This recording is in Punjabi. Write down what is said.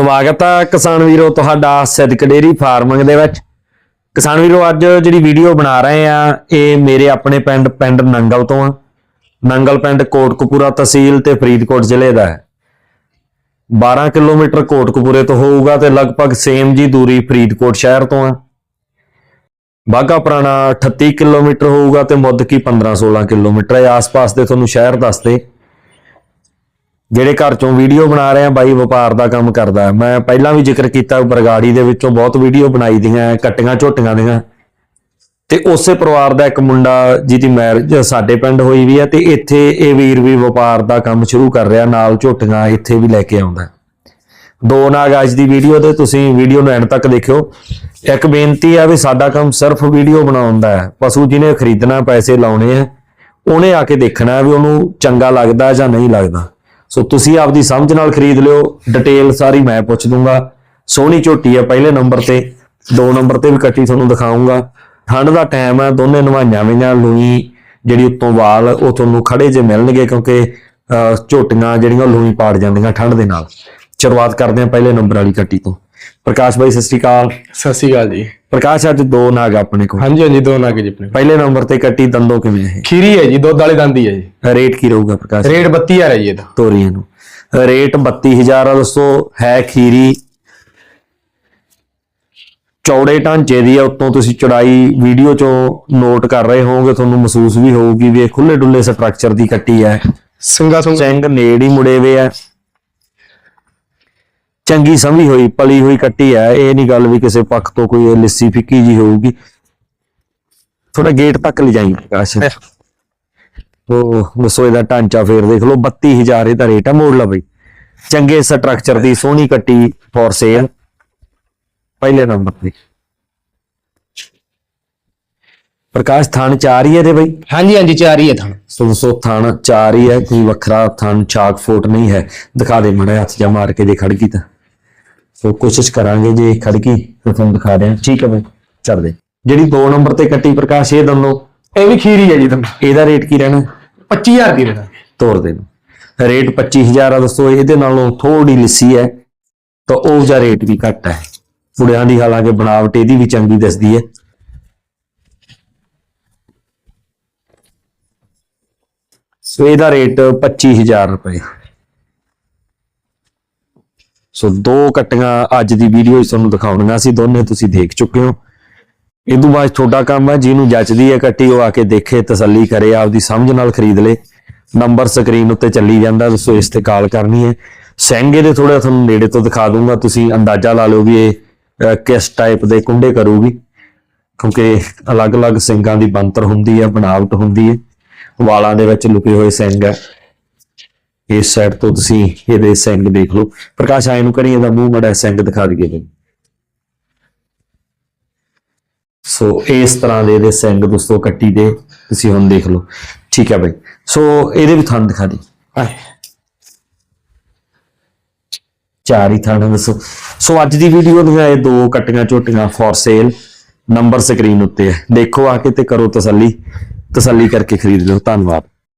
ਸਵਾਗਤ ਹੈ ਕਿਸਾਨ ਵੀਰੋ, ਤੁਹਾਡਾ ਸਿੱਧਕ ਡੇਰੀ ਫਾਰਮਿੰਗ ਦੇ ਵਿੱਚ। ਕਿਸਾਨ ਵੀਰੋ, ਅੱਜ ਜਿਹੜੀ ਵੀਡੀਓ ਬਣਾ ਰਹੇ ਆ, ਇਹ ਮੇਰੇ ਆਪਣੇ ਪਿੰਡ ਪਿੰਡ ਨੰਗਲ ਤੋਂ ਆ। ਨੰਗਲ ਪਿੰਡ ਕੋਟਕਪੂਰਾ ਤਹਿਸੀਲ ਤੇ ਫਰੀਦਕੋਟ ਜ਼ਿਲ੍ਹੇ ਦਾ ਹੈ। 12 ਕਿਲੋਮੀਟਰ ਕੋਟਕਪੂਰੇ ਤੋਂ ਹੋਊਗਾ ਤੇ ਲਗਭਗ ਸੇਮ ਜੀ ਦੂਰੀ ਫਰੀਦਕੋਟ ਸ਼ਹਿਰ ਤੋਂ ਆ। ਬਾਗਾ ਪੁਰਾਣਾ 38 ਕਿਲੋਮੀਟਰ ਹੋਊਗਾ ਤੇ ਮੁੱਦਕੀ 15 16 ਕਿਲੋਮੀਟਰ ਹੈ। ਆਸ-ਪਾਸ ਦੇ ਤੁਹਾਨੂੰ ਸ਼ਹਿਰ ਦੱਸਦੇ। ਜਿਹੜੇ ਘਰ ਚੋਂ ਵੀਡੀਓ ਬਣਾ ਰਹੇ ਆ, ਬਾਈ ਵਪਾਰ ਦਾ ਕੰਮ ਕਰਦਾ ਹੈ। ਮੈਂ ਪਹਿਲਾਂ ਵੀ ਜ਼ਿਕਰ ਕੀਤਾ, ਬਰਗਾੜੀ ਦੇ ਵਿੱਚੋਂ ਬਹੁਤ ਵੀਡੀਓ ਬਣਾਈ ਦੀਆਂ, ਕੱਟੀਆਂ ਝੋਟੀਆਂ ਦੀਆਂ। ਤੇ ਉਸੇ ਪਰਿਵਾਰ ਦਾ ਇੱਕ ਮੁੰਡਾ, ਜਿਹਦੀ ਮੈਰਿਜ ਸਾਡੇ ਪਿੰਡ ਹੋਈ ਵੀ ਹੈ ਤੇ ਇੱਥੇ ਇਹ ਵੀਰ ਵੀ ਵਪਾਰ ਦਾ ਕੰਮ ਸ਼ੁਰੂ ਕਰ ਰਿਹਾ, ਨਾਲ ਝੋਟੀਆਂ ਇੱਥੇ ਵੀ ਲੈ ਕੇ ਆਉਂਦਾ ਦੋ ਨਾਗ ਅੱਜ ਦੀ ਵੀਡੀਓ ਤੇ ਤੁਸੀਂ ਵੀਡੀਓ ਨੂੰ ਐਂਡ ਤੱਕ ਦੇਖਿਓ। ਇੱਕ ਬੇਨਤੀ ਆ ਵੀ ਸਾਡਾ ਕੰਮ ਸਿਰਫ ਵੀਡੀਓ ਬਣਾਉਣ ਦਾ ਹੈ। ਪਸ਼ੂ ਜਿਹਨੇ ਖਰੀਦਣਾ, ਪੈਸੇ ਲਾਉਣੇ ਆ, ਉਹਨੇ ਆ ਕੇ ਦੇਖਣਾ ਵੀ ਉਹਨੂੰ ਚੰਗਾ ਲੱਗਦਾ ਜਾਂ ਨਹੀਂ ਲੱਗਦਾ। ਸੋ ਤੁਸੀਂ ਆਪਦੀ ਸਮਝ ਨਾਲ ਖਰੀਦ ਲਿਓ ਡਿਟੇਲ ਸਾਰੀ ਮੈਂ ਪੁੱਛ ਦੂੰਗਾ। ਸੋਹਣੀ ਝੋਟੀ ਹੈ ਪਹਿਲੇ ਨੰਬਰ ਤੇ, ਦੋ ਨੰਬਰ ਤੇ ਵੀ ਕੱਟੀ ਤੁਹਾਨੂੰ ਦਿਖਾਉਂਗਾ ਠੰਡ ਦਾ ਟਾਈਮ ਹੈ ਦੋਨੇ ਨਵਾਈਆਂ ਵਈਆਂ ਲੂਈ ਜਿਹੜੀ ਉੱਤੋਂ ਵਾਲ, ਉਹ ਤੁਹਾਨੂੰ ਖੜੇ ਜੇ ਮਿਲਣਗੇ ਕਿਉਂਕਿ ਝੋਟੀਆਂ ਜਿਹੜੀਆਂ ਲੂਈ ਪਾੜ ਜਾਂਦੀਆਂ ਠੰਡ ਦੇ ਨਾਲ। ਸ਼ੁਰੂਆਤ ਕਰਦੇ ਹਾਂ ਪਹਿਲੇ ਨੰਬਰ ਵਾਲੀ ਕੱਟੀ ਤੋਂ। ਪ੍ਰਕਾਸ਼ ਬਾਈ, ਸਤਿ ਸ਼੍ਰੀ ਅਕਾਲ। ਸਤਿ ਸ਼੍ਰੀ ਅਕਾਲ ਜੀ। ਪ੍ਰਕਾਸ਼ ਅੱਜ ਦੋ ਨਾਗ ਆਪਣੇ ਕੋਲ। ਹਾਂਜੀ ਹਾਂਜੀ ਦੋ ਨਾਗ ਜੀ ਆਪਣੇ ਕੋਲ। ਪਹਿਲੇ ਨੰਬਰ ਤੇ ਕੱਟੀ ਦੰਦੋਂ ਕਿਵੇਂ ਹੈ ਖੀਰੀ ਹੈ ਜੀ ਦੁੱਧ ਵਾਲੀ ਦੰਦੀ ਹੈ ਜੀ। ਰੇਟ ਕੀ ਰਹੂਗਾ ਪ੍ਰਕਾਸ਼? ਰੇਟ 32000 ਹੈ ਜੀ ਇਹਦਾ। ਤੋਰੀਆਂ ਨੂੰ। ਰੇਟ 32000 ਆ ਦੋਸਤੋ ਹੈ ਖੀਰੀ। ਚੌੜੇ ਢਾਂਚੇ ਦੀ ਆ ਉੱਤੋਂ ਤੁਸੀਂ ਚੜਾਈ ਵੀਡੀਓ ਚੋਂ ਨੋਟ ਕਰ ਰਹੇ ਹੋਵੋਗੇ ਤੁਹਾਨੂੰ ਮਹਿਸੂਸ ਵੀ ਹੋਊਗੀ ਵੀ ਇਹ ਖੁੱਲੇ ਡੁੱਲੇ ਸਟਰਕਚਰ ਦੀ ਕੱਟੀ ਹੈ। ਸਿੰਗਾ ਸੁੰਗਾ ਸਿੰਘ ਨੇੜ ਹੀ ਮੁੜੇ ਵੇ ਆ। ਚੰਗੀ ਸਮਝੀ ਹੋਈ ਪਲੀ ਹੋਈ ਕੱਟੀ ਹੈ। ਇਹ ਨਹੀਂ ਗੱਲ ਵੀ ਕਿਸੇ ਪੱਖ ਤੋਂ ਕੋਈ ਲਿੱਸੀ ਫਿੱਕੀ ਜੀ ਹੋਊਗੀ। ਥੋੜਾ ਗੇਟ ਤੱਕ ਲਿਜਾਈ ਪ੍ਰਕਾਸ਼ ਉਹ ਦੱਸੋ ਇਹਦਾ ਢਾਂਚਾ ਫੇਰ ਦੇਖ ਲਓ। 32000 ਇਹਦਾ ਰੇਟ ਆ ਮੋੜ ਲਾ ਬਈ। ਚੰਗੇ ਸਟਰਕਚਰ ਦੀ ਸੋਹਣੀ ਕੱਟੀ ਫॉर ਸੇਲ ਪਹਿਲੇ ਨੰਬਰ ਤੇ। ਪ੍ਰਕਾਸ਼ ਥਣ ਚਾਰ ਹੀ ਹੈ ਤੇ ਬਈ? ਹਾਂਜੀ ਹਾਂਜੀ ਚਾਰ ਹੀ ਹੈ ਥਣ ਸੋ ਥਣ ਚਾਰ ਹੀ ਹੈ। ਕੋਈ ਵੱਖਰਾ ਥਣ ਚਾਕ ਫੋਟ ਨਹੀਂ ਹੈ। ਦਿਖਾ ਦੇ ਮੜਾ ਹੱਥ ਜਾ ਮਾਰ ਕੇ ਜੇ ਖੜ ਗਈ ਤਾਂ। ਸੋ ਕੋਸ਼ਿਸ਼ ਕਰਾਂਗੇ ਜੇ ਖੜ ਗਈ ਤਾਂ ਤੁਹਾਨੂੰ ਦਿਖਾ ਦਿਆਂ। ਠੀਕ ਹੈ ਬਈ ਚੱਲ ਦੇ ਜਿਹੜੀ 2 ਨੰਬਰ ਤੇ ਕੱਟੀ ਪ੍ਰਕਾਸ਼ ਇਹ ਦੋਨੋਂ ਇਹ ਵੀ ਖੀਰੀ ਹੈ ਜੀ ਤੁਹਾਨੂੰ ਇਹਦਾ ਰੇਟ ਕੀ ਰਹਿਣਾ? 25000 ਦੀ ਰਹਿਣਾ। ਤੋਰ ਦੇ ਨੂੰ ਰੇਟ 25000 ਆ ਦੋਸਤੋ ਇਹਦੇ ਨਾਲੋਂ ਥੋੜੀ ਲਿੱਸੀ ਹੈ ਤਾਂ ਉਹ ਜਿਹਾ ਰੇਟ ਵੀ ਘੱਟ ਹੈ। ਪੁੜਿਆਂ ਦੀ ਹਾਲਾਂਕਿ ਬਣਾਵਟ ਇਹਦੀ ਵੀ ਚੰਗੀ ਦਿਸਦੀ ਹੈ। ਸੋ ਇਹਦਾ ਰੇਟ 25000 ਰੁਪਏ। ਸੋ ਦੋ ਕਟੀਆਂ ਅੱਜ ਦੀ ਵੀਡੀਓ 'ਚ ਤੁਹਾਨੂੰ ਦਿਖਾਉਣੀਆਂ ਸੀ, ਦੋਨੇ ਤੁਸੀਂ ਦੇਖ ਚੁੱਕੇ ਹੋ। ਇਹ ਤੋਂ ਬਾਅਦ ਤੁਹਾਡਾ ਕੰਮ ਹੈ, ਜਿਹਨੂੰ ਜੱਚਦੀ ਹੈ ਕੱਟੀ ਉਹ ਆ ਕੇ ਦੇਖੇ, ਤਸੱਲੀ ਕਰੇ, ਆਪਦੀ ਸਮਝ ਨਾਲ ਖਰੀਦ ਲੇ। ਨੰਬਰ ਸਕਰੀਨ ਉੱਤੇ ਚੱਲੀ ਜਾਂਦਾ ਸੋ ਇਸ ਤੇ ਕਾਲ ਕਰਨੀ ਹੈ। ਸੈਂਗੇ ਦੇ ਥੋੜਾ ਤੁਹਾਨੂੰ ਨੇੜੇ ਤੋਂ ਦਿਖਾ ਦੂੰਗਾ, ਤੁਸੀਂ ਅੰਦਾਜ਼ਾ ਲਾ ਲਓ ਵੀ ਇਹ ਕਿਸ ਟਾਈਪ ਦੇ ਕੁੰਡੇ ਕਰੂਗੀ। ਕਿਉਂਕਿ ਅਲੱਗ-ਅਲੱਗ ਸਿੰਗਾਂ ਦੀ ਬੰਤਰ ਹੁੰਦੀ ਹੈ, ਬਣਾਵਟ ਹੁੰਦੀ ਹੈ। ਵਾਲਾਂ ਦੇ ਵਿੱਚ ਲੁਕੇ ਹੋਏ ਸਿੰਗ ਹੈ। ਇਸ ਸਾਈਡ ਤੋਂ ਤੁਸੀਂ ਇਹਦੇ ਸਿੰਗ ਦੇਖ ਲਓ। ਪ੍ਰਕਾਸ਼, ਆਏ ਨੂੰ ਕਰੀ, ਇਹਦਾ ਮੂੰਹ ਮੜਾ ਸਿੰਗ ਦਿਖਾ ਦਈਏ ਜੀ ਸੋ ਇਸ ਤਰ੍ਹਾਂ ਦੇ ਇਹਦੇ ਸਿੰਗ ਦੋਸਤੋ ਕੱਟੀ ਦੇ, ਤੁਸੀਂ ਹੁਣ ਦੇਖ ਲਓ। ਠੀਕ ਹੈ ਬਈ। ਸੋ ਇਹਦੇ ਵੀ ਥਣ ਦਿਖਾ ਦੇ। ਚਾਰ ਹੀ ਥਣ ਦੱਸੋ। ਸੋ ਅੱਜ ਦੀ ਵੀਡੀਓ ਦੀਆਂ ਇਹ ਦੋ ਕੱਟੀਆਂ ਝੋਟੀਆਂ ਫॉर ਸੇਲ ਨੰਬਰ ਸਕਰੀਨ ਉੱਤੇ ਹੈ। ਦੇਖੋ ਆ ਕੇ ਤੇ ਕਰੋ ਤਸੱਲੀ। ਤਸੱਲੀ ਕਰਕੇ ਖਰੀਦ ਲਿਓ। ਧੰਨਵਾਦ।